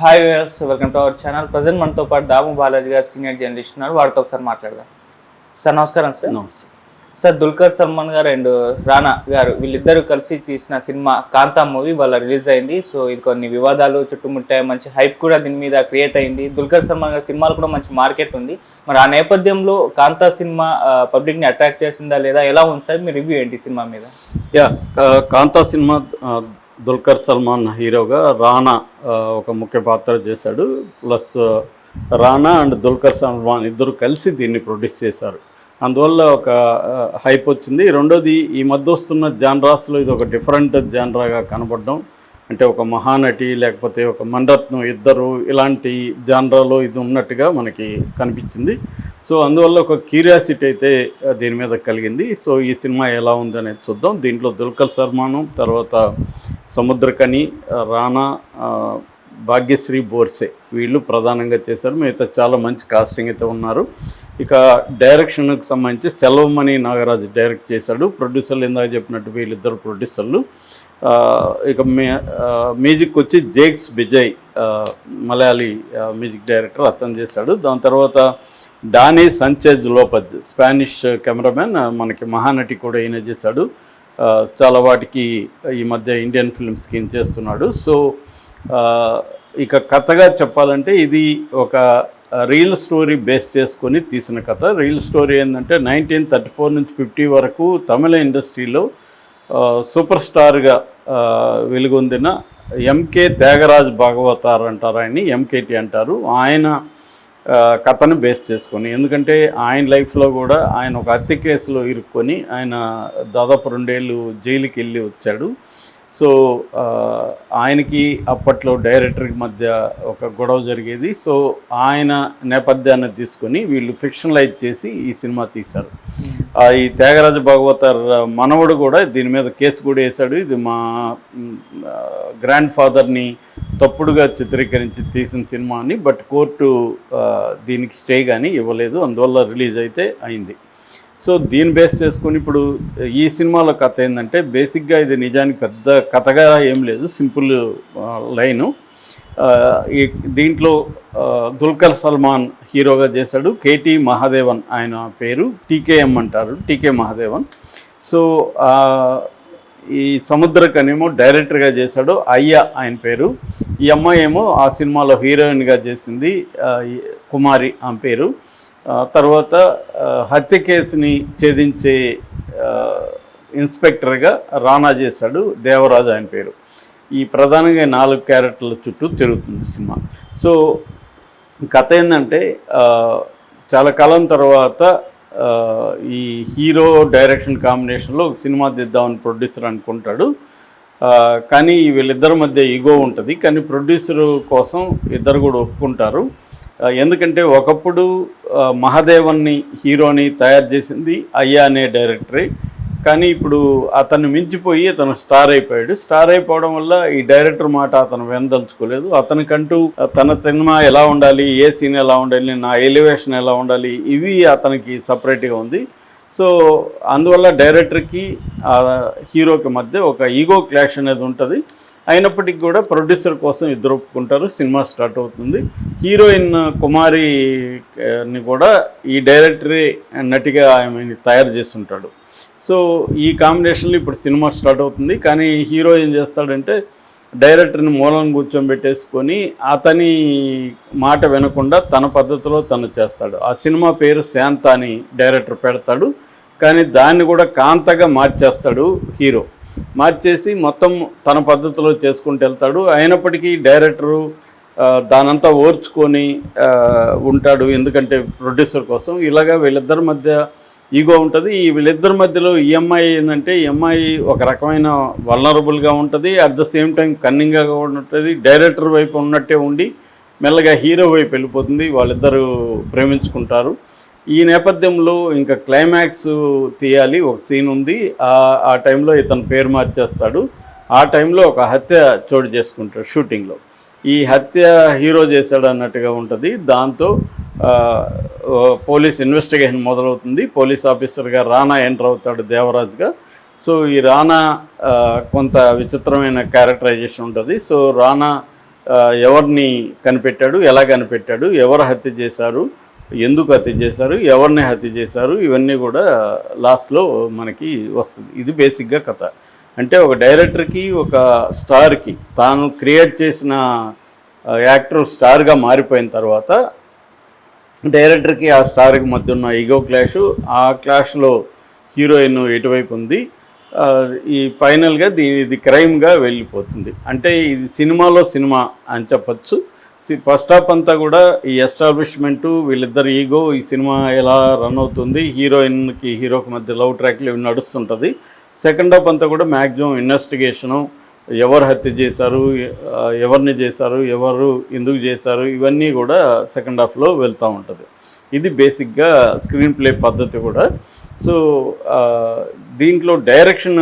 Hi viewers welcome to our channel present మనతో పాటు దాము బాలాజీ గారు సీనియర్ జర్నలిస్ట్ ఉన్నారు. వారితో ఒకసారి మాట్లాడదాం. సార్ నమస్కారం సార్ నమస్తే. సార్ దుల్కర్ సల్మాన్ గారు అండ్ రానా గారు వీళ్ళిద్దరూ కలిసి తీసిన సినిమా కాంతా మూవీ వాళ్ళ రిలీజ్ అయింది. సో ఇది కొన్ని వివాదాలు చుట్టుముట్టాయి మంచి హైప్ కూడా దీని మీద క్రియేట్ అయింది. దుల్కర్ సల్మాన్ గారి సినిమాలు కూడా మంచి మార్కెట్ ఉంది. మరి ఆ నేపథ్యంలో కాంతా సినిమా పబ్లిక్ని అట్రాక్ట్ చేసిందా లేదా ఎలా ఉంటుంది? మీ రివ్యూ ఏంటి సినిమా మీద? యా కాంతా సినిమా దుల్కర్ సల్మాన్ హీరోగా రానా ఒక ముఖ్య పాత్ర చేశాడు. ప్లస్ రానా అండ్ దుల్కర్ సల్మాన్ ఇద్దరు కలిసి దీన్ని ప్రొడ్యూస్ చేశారు. అందువల్ల ఒక హైప్ వచ్చింది. రెండోది ఈ మధ్య వస్తున్న జాన్రాస్లో ఇది ఒక డిఫరెంట్ జాన్రాగా కనపడడం అంటే ఒక మహానటి లేకపోతే ఒక మండరత్నం ఇద్దరు ఇలాంటి జాన్రాలో ఇది ఉన్నట్టుగా మనకి కనిపించింది. సో అందువల్ల ఒక క్యూరియాసిటీ అయితే దీని మీద కలిగింది. సో ఈ సినిమా ఎలా ఉంది అనేది చూద్దాం. దీంట్లో దుల్కర్ సల్మాను తర్వాత సముద్రకని రానా భాగ్యశ్రీ బోర్సే వీళ్ళు ప్రధానంగా చేశారు. మిగతా చాలా మంచి కాస్టింగ్ అయితే ఉన్నారు. ఇక డైరెక్షన్కి సంబంధించి సెలవమణి నాగరాజు డైరెక్ట్ చేశాడు. ప్రొడ్యూసర్లు ఇందాక చెప్పినట్టు వీళ్ళిద్దరు ప్రొడ్యూసర్లు ఇక మ్యూజిక్ వచ్చి జేక్స్ విజయ్ మలయాళీ మ్యూజిక్ డైరెక్టర్ అతను చేశాడు. దాని తర్వాత Danny Sanchez Lopez Spanish cameraman మనకి మహానటి కూడా ఈయన చేశాడు. చాలా వాటికి ఈ మధ్య ఇండియన్ ఫిల్మ్స్కి చేస్తున్నాడు. సో ఇక కథగా చెప్పాలంటే ఇది ఒక రియల్ స్టోరీ బేస్ చేసుకొని తీసిన కథ. రియల్ స్టోరీ ఏంటంటే నైన్టీన్ థర్టీ ఫోర్ నుంచి ఫిఫ్టీ వరకు తమిళ ఇండస్ట్రీలో సూపర్ స్టార్గా వెలుగొందిన ఎంకే త్యాగరాజ్ భాగవతార్ అంటారు ఆయన్ని ఎంకేటి అంటారు. ఆయన కథను బేస్ చేసుకొని ఎందుకంటే ఆయన లైఫ్లో కూడా ఆయన ఒక హత్య కేసులో ఇరుక్కొని ఆయన దాదాపు రెండేళ్ళు జైలుకి వెళ్ళి వచ్చాడు. సో ఆయనకి అప్పట్లో డైరెక్టర్కి మధ్య ఒక గొడవ జరిగేది. సో ఆయన నేపథ్యాన్ని తీసుకొని వీళ్ళు ఫిక్షనలైజ్ చేసి ఈ సినిమా తీశారు. ఆ, ఈ త్యాగరాజ భాగవతర్ మనవడు కూడా దీని మీద కేసు కూడా వేశాడు. ఇది మా గ్రాండ్ ఫాదర్ని తప్పుడుగా చిత్రీకరించి తీసిన సినిమా అని బట్ కోర్టు దీనికి స్టే కానీ ఇవ్వలేదు. అందువల్ల రిలీజ్ అయితే అయింది. సో దీన్ని బేస్ చేసుకొని ఇప్పుడు ఈ సినిమాలో కథ ఏంటంటే బేసిక్గా ఇది నిజానికి పెద్ద కథగా ఏం లేదు. Simple line. ఈ దీంట్లో దుల్కర్ సల్మాన్ హీరోగా చేశాడు. కేటీ మహాదేవన్ ఆయన పేరు. టీకేఎం అంటారు. టీకే మహాదేవన్. సో ఈ సముద్రకనేమో డైరెక్టర్గా చేశాడు అయ్య ఆయన పేరు. ఈ అమ్మాయి ఏమో ఆ సినిమాలో హీరోయిన్గా చేసింది కుమారి ఆమె పేరు. తర్వాత హత్య కేసుని ఛేదించే ఇన్స్పెక్టర్గా రానా చేశాడు దేవరాజు ఆయన పేరు. ఈ ప్రధానంగా నాలుగు క్యారెక్టర్ల చుట్టూ తిరుగుతుంది సినిమా. సో కథ ఏంటంటే చాలా కాలం తర్వాత ఈ హీరో డైరెక్షన్ కాంబినేషన్లో ఒక సినిమా తీద్దామని ప్రొడ్యూసర్ అనుకుంటాడు. కానీ వీళ్ళిద్దరి మధ్య ఈగో ఉంటుంది. కానీ ప్రొడ్యూసర్ కోసం ఇద్దరు కూడా ఒప్పుకుంటారు. ఎందుకంటే ఒకప్పుడు మహాదేవన్ని హీరోని తయారు చేసింది అయ్యా అనే డైరెక్టరే. కానీ ఇప్పుడు అతన్ని మించిపోయి అతను స్టార్ అయిపోయాడు. స్టార్ అయిపోవడం వల్ల ఈ డైరెక్టర్ మాట అతను వెనదలుచుకోలేదు అతనికంటూ తన సినిమా ఎలా ఉండాలి ఏ సీన్ ఎలా ఉండాలి నా ఎలివేషన్ ఎలా ఉండాలి ఇవి అతనికి సపరేట్గా ఉంది. సో అందువల్ల డైరెక్టర్కి హీరోకి మధ్య ఒక ఈగో క్లాష్ అనేది ఉంటుంది. అయినప్పటికీ కూడా ప్రొడ్యూసర్ కోసం ఇద్దరు ఒప్పుకుంటారు. సినిమా స్టార్ట్ అవుతుంది. హీరోయిన్ కుమారిని కూడా ఈ డైరెక్టరే నటిగా ఆమెని తయారు చేస్తుంటాడు. సో ఈ కాంబినేషన్లో ఇప్పుడు సినిమా స్టార్ట్ అవుతుంది. కానీ హీరో ఏం చేస్తాడంటే డైరెక్టర్ని మూలం కూర్చోబెట్టేసుకొని అతని మాట వినకుండా తన పద్ధతిలో తను చేస్తాడు. ఆ సినిమా పేరు శాంత అని డైరెక్టర్ పెడతాడు. కానీ దాన్ని కూడా కాంతగా మార్చేస్తాడు హీరో. మార్చేసి మొత్తం తన పద్ధతిలో చేసుకుంటూ వెళ్తాడు. అయినప్పటికీ డైరెక్టరు దానంతా ఓర్చుకొని ఉంటాడు. ఎందుకంటే ప్రొడ్యూసర్ కోసం ఇలాగా వీళ్ళిద్దరి మధ్య ఈగో ఉంటుంది. ఈ వీళ్ళిద్దరి మధ్యలో ఈ అమ్మాయి ఏంటంటే ఈ అమ్మాయి ఒక రకమైన వల్నరబుల్గా ఉంటుంది. అట్ ద సేమ్ టైం కన్నింగ్గా ఉంటుంది. డైరెక్టర్ వైపు ఉన్నట్టే ఉండి మెల్లగా హీరో వైపు వెళ్ళిపోతుంది. వాళ్ళిద్దరూ ప్రేమించుకుంటారు. ఈ నేపథ్యంలో ఇంకా క్లైమాక్స్ తీయాలి. ఒక సీన్ ఉంది. ఆ టైంలో ఇతను పేరు మార్చేస్తాడు. ఆ టైంలో ఒక హత్య చోటు చేసుకుంటాడు షూటింగ్లో ఈ హత్య హీరో చేశాడు అన్నట్టుగా ఉంటుంది. దాంతో పోలీస్ ఇన్వెస్టిగేషన్ మొదలవుతుంది. పోలీస్ ఆఫీసర్గా రానా ఎంటర్ అవుతాడు దేవరాజ్గా. సో ఈ రానా కొంత విచిత్రమైన క్యారెక్టరైజేషన్ ఉంటుంది. సో రానా ఎవరిని కనిపెట్టాడు? ఎలా కనిపెట్టాడు? ఎవరు హత్య చేశారు? ఎందుకు హత్య చేశారు? ఎవరిని హత్య చేశారు? ఇవన్నీ కూడా లాస్ట్లో మనకి వస్తుంది. ఇది బేసిక్గా కథ. అంటే ఒక డైరెక్టర్కి ఒక స్టార్కి తాను క్రియేట్ చేసిన యాక్టర్ స్టార్గా మారిపోయిన తర్వాత డైరెక్టర్కి ఆ స్టార్కి మధ్య ఉన్న ఈగో క్లాష్ ఆ క్లాష్లో హీరోయిన్ ఎటువైపు ఉంది ఈ ఫైనల్గా దీని ఇది క్రైమ్గా వెళ్ళిపోతుంది. అంటే ఇది సినిమాలో సినిమా అని చెప్పచ్చు. ఫస్ట్ హాఫ్ అంతా కూడా ఈ ఎస్టాబ్లిష్మెంటు వీళ్ళిద్దరు ఈగో ఈ సినిమా ఎలా రన్ అవుతుంది హీరోయిన్కి హీరోకి మధ్య లవ్ ట్రాక్లు ఇవి నడుస్తుంటుంది. సెకండ్ హాఫ్ అంతా కూడా మ్యాక్సిమం ఇన్వెస్టిగేషను ఎవరు హత్య చేశారు ఎవరిని చేశారు ఎవరు ఎందుకు చేశారు ఇవన్నీ కూడా సెకండ్ హాఫ్లో వెళ్తూ ఉంటుంది. ఇది బేసిక్గా స్క్రీన్ ప్లే పద్ధతి కూడా. సో దీంట్లో డైరెక్షన్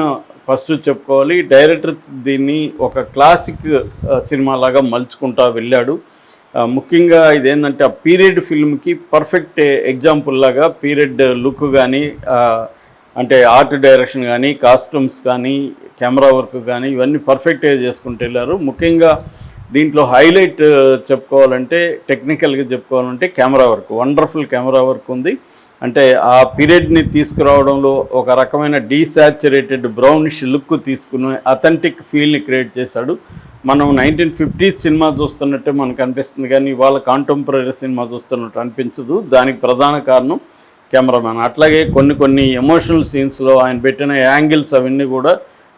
ఫస్ట్ చెప్పుకోవాలి. డైరెక్టర్ దీన్ని ఒక క్లాసిక్ సినిమా లాగా మలుచుకుంటా వెళ్ళాడు. ముఖ్యంగా ఇదేంటంటే ఆ పీరియడ్ ఫిల్మ్కి పర్ఫెక్ట్ ఎగ్జాంపుల్ లాగా పీరియడ్ లుక్ కానీ అంటే ఆర్ట్ డైరెక్షన్ కానీ కాస్ట్యూమ్స్ కానీ కెమెరా వర్క్ కానీ ఇవన్నీ పర్ఫెక్ట్గా చేసుకుంటూ వెళ్ళారు. ముఖ్యంగా దీంట్లో హైలైట్ చెప్పుకోవాలంటే టెక్నికల్గా చెప్పుకోవాలంటే camera work wonderful camera work ఉంది. అంటే ఆ పీరియడ్ని తీసుకురావడంలో ఒక రకమైన డీసాచురేటెడ్ బ్రౌనిష్ లుక్ తీసుకుని అథెంటిక్ ఫీల్ని క్రియేట్ చేశాడు. మనం నైన్టీన్ ఫిఫ్టీస్ సినిమా చూస్తున్నట్టే మనకు అనిపిస్తుంది కానీ వాళ్ళ కాంటెంపరీ సినిమా చూస్తున్నట్టు అనిపించదు. దానికి ప్రధాన కారణం కెమెరామ్యాన్. అట్లాగే కొన్ని కొన్ని ఎమోషనల్ సీన్స్లో ఆయన పెట్టిన యాంగిల్స్ అవన్నీ కూడా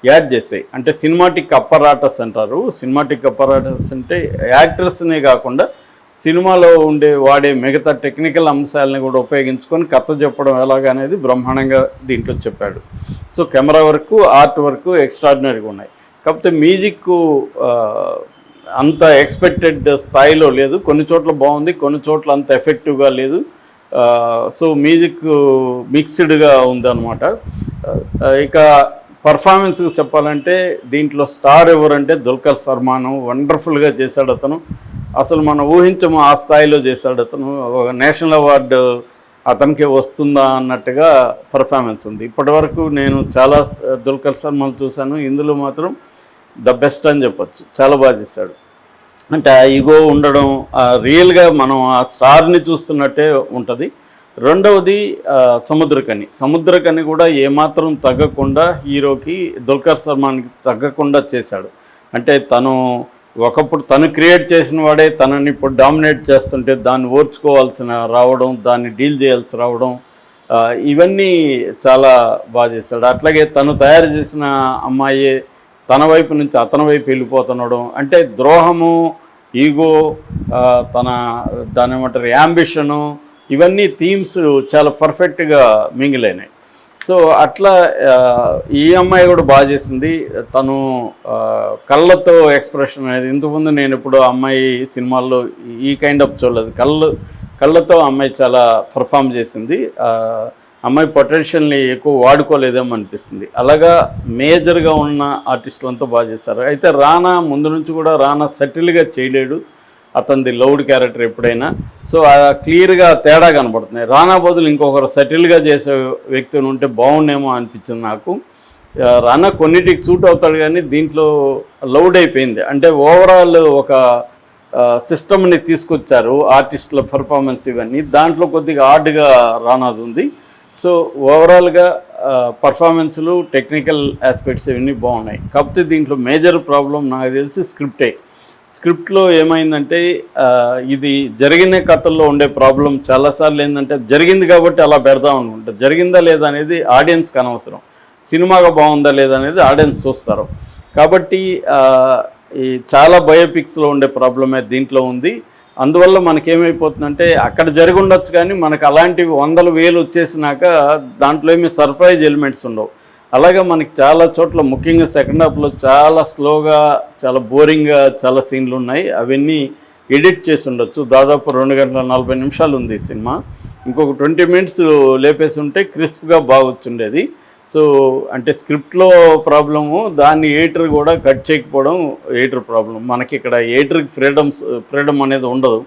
యాడ్ చేసాయి. అంటే సినిమాటిక్ అప్పరాటస్ అంటారు. సినిమాటిక్ అప్పరాటస్ అంటే యాక్టర్స్నే కాకుండా సినిమాలో ఉండే వాడే మిగతా టెక్నికల్ అంశాలని కూడా ఉపయోగించుకొని కథ చెప్పడం ఎలాగనేది బ్రహ్మాండంగా దీంట్లో చెప్పాడు. సో కెమెరా వరకు ఆర్ట్ వర్క్ ఎక్స్ట్రాడినరీగా ఉన్నాయి. కాకపోతే మ్యూజిక్ అంత ఎక్స్పెక్టెడ్ స్థాయిలో లేదు. కొన్ని చోట్ల బాగుంది కొన్ని చోట్ల అంత ఎఫెక్టివ్గా లేదు. సో మ్యూజిక్ మిక్స్డ్గా ఉందన్నమాట. ఇక పర్ఫార్మెన్స్ చెప్పాలంటే దీంట్లో స్టార్ ఎవరంటే దుల్కర్ సల్మాన్ వండర్ఫుల్గా చేశాడు అతను. అసలు మనం ఊహించము ఆ స్థాయిలో చేశాడు అతను. ఒక నేషనల్ అవార్డు అతనికి వస్తుందా అన్నట్టుగా పర్ఫార్మెన్స్ ఉంది. ఇప్పటివరకు నేను చాలా దుల్కర్ సల్మాన్ చూశాను. ఇందులో మాత్రం ద బెస్ట్ అని చెప్పొచ్చు. చాలా బాగా చేశాడు. అంటే ఇగో ఉండడం రియల్గా మనం ఆ స్టార్ని చూస్తున్నట్టే ఉంటుంది. రెండవది సముద్రకని. సముద్రకని కూడా ఏమాత్రం తగ్గకుండా హీరోకి దుల్కర్ సల్మాన్కి తగ్గకుండా చేశాడు. అంటే తను ఒకప్పుడు తను క్రియేట్ చేసిన వాడే తనని ఇప్పుడు డామినేట్ చేస్తుంటే దాన్ని ఓర్చుకోవాల్సిన రావడం దాన్ని డీల్ చేయాల్సి రావడం ఇవన్నీ చాలా బాగా చేశాడు. అట్లాగే తను తయారు చేసిన అమ్మాయి తన వైపు నుంచి అతని వైపు వెళ్ళిపోతుండడం అంటే ద్రోహము ఈగో తన దాని ఏమంటారు యాంబిషను ఇవన్నీ థీమ్స్ చాలా పర్ఫెక్ట్గా మింగిలైనాయి. సో అట్లా ఈ అమ్మాయి కూడా బాగా చేసింది. తను కళ్ళతో ఎక్స్ప్రెషన్ అనేది ఇంతకుముందు నేను ఇప్పుడు ఆ అమ్మాయి సినిమాల్లో ఈ కైండ్ ఆఫ్ చూడలేదు. కళ్ళు కళ్ళతో ఆ అమ్మాయి చాలా పర్ఫామ్ చేసింది. అమ్మాయి పొటెన్షియల్ని ఎక్కువ వాడుకోలేదేమో అనిపిస్తుంది. అలాగా మేజర్గా ఉన్న ఆర్టిస్టులంతా బాగా చేశారు అయితే రానా ముందు నుంచి కూడా రానా సటిల్గా చేయలేడు. అతనిది లౌడ్ క్యారెక్టర్ ఎప్పుడైనా. సో ఆ క్లియర్గా తేడా కనబడుతుంది రానా బదులు ఇంకొకరు సెటిల్గా చేసే వ్యక్తిని ఉంటే బాగుండేమో అనిపించింది నాకు. రానా కొన్నిటికి సూట్ అవుతాడు కానీ దీంట్లో లౌడ్ అయిపోయింది. అంటే ఓవరాల్ ఒక సిస్టమ్ని తీసుకొచ్చారు ఆర్టిస్టుల పర్ఫార్మెన్స్ ఇవన్నీ. దాంట్లో కొద్దిగా ఆర్డ్గా రానాది ఉంది. సో ఓవరాల్గా పర్ఫార్మెన్స్లు టెక్నికల్ ఆస్పెక్ట్స్ ఇవన్నీ బాగున్నాయి. కాకపోతే దీంట్లో మేజర్ ప్రాబ్లం నాకు తెలిసి స్క్రిప్టే స్క్రిప్ట్లో ఏమైందంటే ఇది జరిగిన కథల్లో ఉండే ప్రాబ్లం చాలాసార్లు ఏంటంటే జరిగింది కాబట్టి అలా పెడదాం అనుకుంటా. జరిగిందా లేదా అనేది ఆడియన్స్కి అనవసరం. సినిమాగా బాగుందా లేదా అనేది ఆడియన్స్ చూస్తారు. కాబట్టి ఈ చాలా బయోపిక్స్లో ఉండే ప్రాబ్లమే దీంట్లో ఉంది. అందువల్ల మనకేమైపోతుందంటే అక్కడ జరిగి ఉండొచ్చు కానీ మనకు అలాంటివి వందల వేలు వచ్చేసినాక దాంట్లో ఏమి సర్ప్రైజ్ ఎలిమెంట్స్ ఉండవు. అలాగే మనకి చాలా చోట్ల ముఖ్యంగా సెకండ్ హాఫ్లో చాలా స్లోగా చాలా బోరింగ్గా చాలా సీన్లు ఉన్నాయి. అవన్నీ ఎడిట్ చేసి ఉండొచ్చు. దాదాపు రెండు గంటల నలభై నిమిషాలు ఉంది ఈ సినిమా. ఇంకొక ట్వంటీ మినిట్స్ లేపేసి ఉంటే క్రిస్ప్గా బాగొచ్చుండేది. సో అంటే స్క్రిప్ట్లో ప్రాబ్లము దాన్ని ఎయిటర్ కూడా కట్ చేయకపోవడం ఎయిటర్ ప్రాబ్లం మనకి ఇక్కడ ఎయిటర్కి ఫ్రీడమ్స్ ఫ్రీడమ్ అనేది ఉండదు.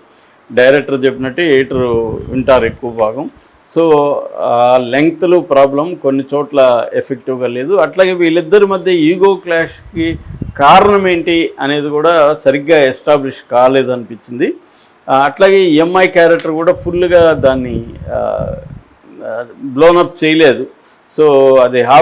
డైరెక్టర్ చెప్పినట్టు ఎయిటర్ వింటారు ఎక్కువ భాగం. సో లెంగ్త్లు ప్రాబ్లం కొన్ని చోట్ల ఎఫెక్టివ్గా లేదు. అట్లాగే వీళ్ళిద్దరి మధ్య ఈగో క్లాష్కి కారణం ఏంటి అనేది కూడా సరిగ్గా ఎస్టాబ్లిష్ కాలేదనిపించింది. అట్లాగే ఎంఐ క్యారెక్టర్ కూడా ఫుల్గా దాన్ని బ్లోనప్ చేయలేదు. సో అది